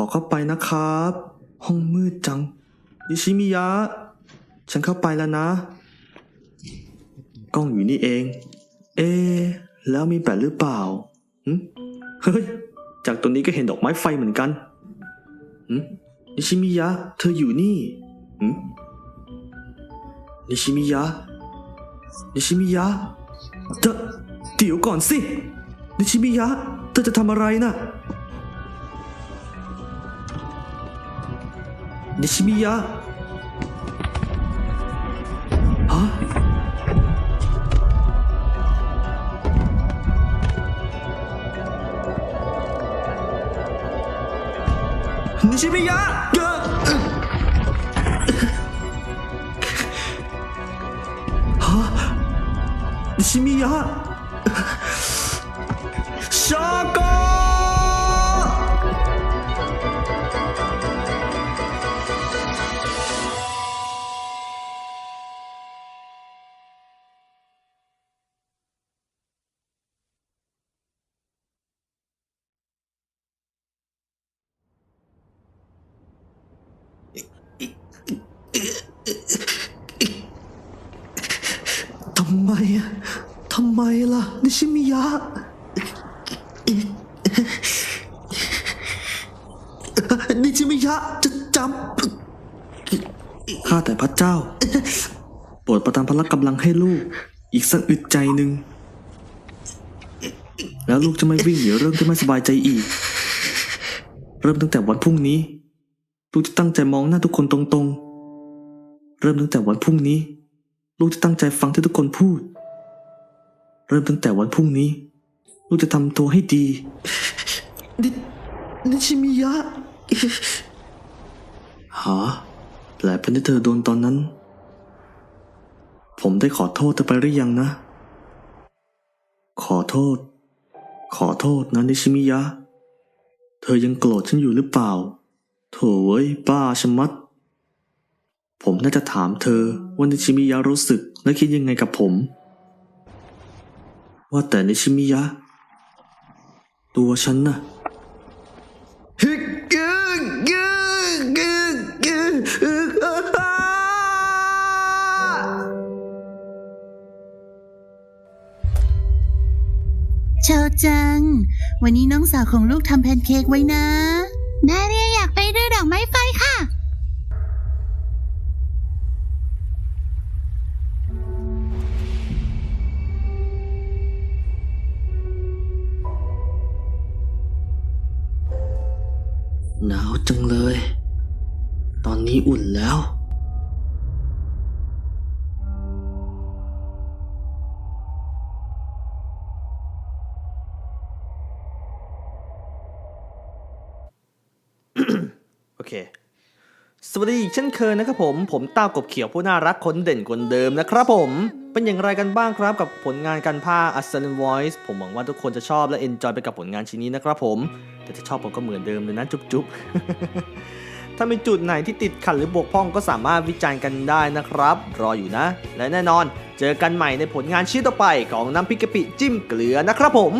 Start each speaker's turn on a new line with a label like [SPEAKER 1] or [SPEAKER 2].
[SPEAKER 1] ขอเข้าไปนะครับ ห้องมืดจัง นิชิมิยะ ฉันเข้าไปแล้วนะ กล้องอยู่นี่เอง เอะแล้วมีแบตหรือเปล่าหึเฮ้ย จากตรงนี้ก็เห็นดอกไม้ไฟเหมือนกันหึนิชิมิยะ เธออยู่นี่หึนิชิมิยะ นิชิมิยะเธอเดี๋ยวก่อนสิ นิชิมิยะ เธอจะทำอะไรนะนิชิมิยะ ฮะนิชิมิยะเอ่อฮะ ไมล่ะ นิชิมิยะ นิชิมิยะจะจำข้าแต่พระเจ้า โปรดประทานพละกำลังให้ลูก อีกสักอึดใจหนึ่ง แล้วลูกจะไม่วิ่งหนีเรื่องที่ไม่สบายใจอีก เริ่มตั้งแต่วันพรุ่งนี้ ลูกจะตั้งใจมองหน้าทุกคนตรงๆ เริ่มตั้งแต่วันพรุ่งนี้ ลูกจะตั้งใจฟังที่ทุกคนพูด เริ่มตั้งแต่วันพรุ่งนี้ ลูกจะทำตัวให้ดีนินิชิมิยะหาแผลเป็นที่เธอโดนตอนนั้น ผมได้ขอโทษเธอไปหรือยังนะ ขอโทษ ขอโทษนะนิชิมิยะ เธอยังโกรธฉันอยู่หรือเปล่า โถเว้ยบ้าชะมัด ผมน่าจะถามเธอว่านิชิมิยะรู้สึกและคิดยังไงกับผม ว่าแต่นิชิมิยะ ตัวฉันน่ะฮึกกึกกึกกึกกึกอ่า
[SPEAKER 2] เชาจัง วันนี้น้องสาวของลูกทำแพนเค้กไว้นะ
[SPEAKER 1] หนาวจังเลย ตอนนี้อุ่นแล้ว โอเค สวัสดีเช่นเคยนะครับผม ผมต้ากบเขียวผู้น่ารักคนเด่นคนเดิมนะครับผม เป็นอย่างไรกันบ้างครับกับผลงานการพากย์ a s c e n d Voice ผมหวังว่าทุกคนจะชอบและ enjoy ไปกับผลงานชิ้นนี้นะครับผม แต่ถ้าชอบผมก็เหมือนเดิมเลยนะจุ๊บๆ ถ้ามีจุดไหนที่ติดขัดหรือบกพร่องก็สามารถวิจารณ์กันได้นะครับ รออยู่นะ และแน่นอน เจอกันใหม่ในผลงานชิ้นต่อไปของน้ำพริกกะปิจิ้มเกลือนะครับผม